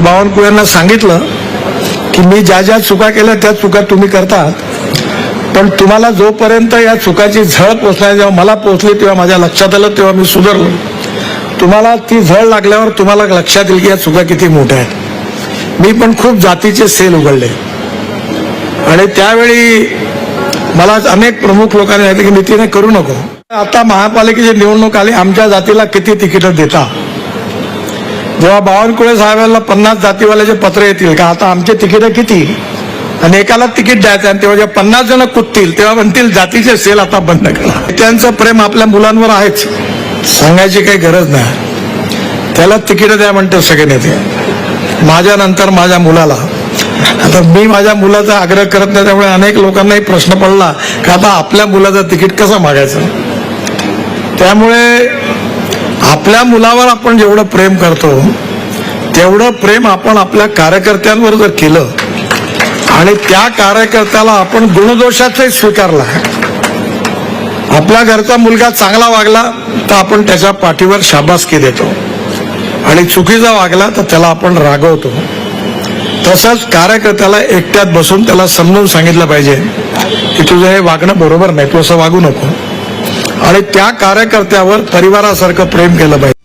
मी बावनकुळ्यांना सांगितलं की मी ज्या ज्या चुका केल्या त्या चुका तुम्ही करतात. पण तुम्हाला जोपर्यंत या चुकाची झळ पोचल्या जेव्हा मला पोचली तेव्हा माझ्या लक्षात आलं तेव्हा मी सुधारलो. तुम्हाला ती झळ लागल्यावर तुम्हाला लक्षात येईल की या चुका किती मोठ्या आहेत. मी पण खूप जातीचे सेल उघडले. आणि त्यावेळी मला अनेक प्रमुख लोकांनी सांगितलं की नितीने करू नको. आता महापालिकेची निवडणूक आली आमच्या जातीला किती तिकीटं देता? जेव्हा बावनकुळे साहेबांना पन्नास जातीवाल्याचे पत्र येतील का आता आमचे तिकीटं किती? आणि एकाला तिकीट द्यायचं आणि तेव्हा जेव्हा पन्नास जण कुदतील तेव्हा म्हणतील जातीचे सेल आता बंद करा. त्यांचं प्रेम आपल्या मुलांवर आहेच. सांगायची काही गरज नाही. त्याला तिकीट द्या म्हणते सगळे नेते. माझ्या नंतर माझ्या मुलाला. आता मी माझ्या मुलाचा आग्रह करत नाही त्यामुळे अनेक लोकांनाही प्रश्न पडला की आता आपल्या मुलाचं तिकीट कसं मागायचं? त्यामुळे आपल्या मुलावर आपण जेवढं प्रेम करतो तेवढं प्रेम आपण आपल्या कार्यकर्त्यांवर जर केलं आणि त्या कार्यकर्त्याला आपण गुणदोषाचाही स्वीकारला आपल्या घरचा मुलगा चांगला वागला तर आपण त्याच्या पाठीवर शाबासकी देतो. आणि चुकीचा वागला तर त्याला आपण रागवतो. तसंच कार्यकर्त्याला एकट्यात बसून त्याला समजून सांगितलं पाहिजे की तुझं हे वागणं बरोबर नाही तू असं वागू नको. आणि त्या कार्यकर्त्यावर परिवारासारखं प्रेम केलं पाहिजे.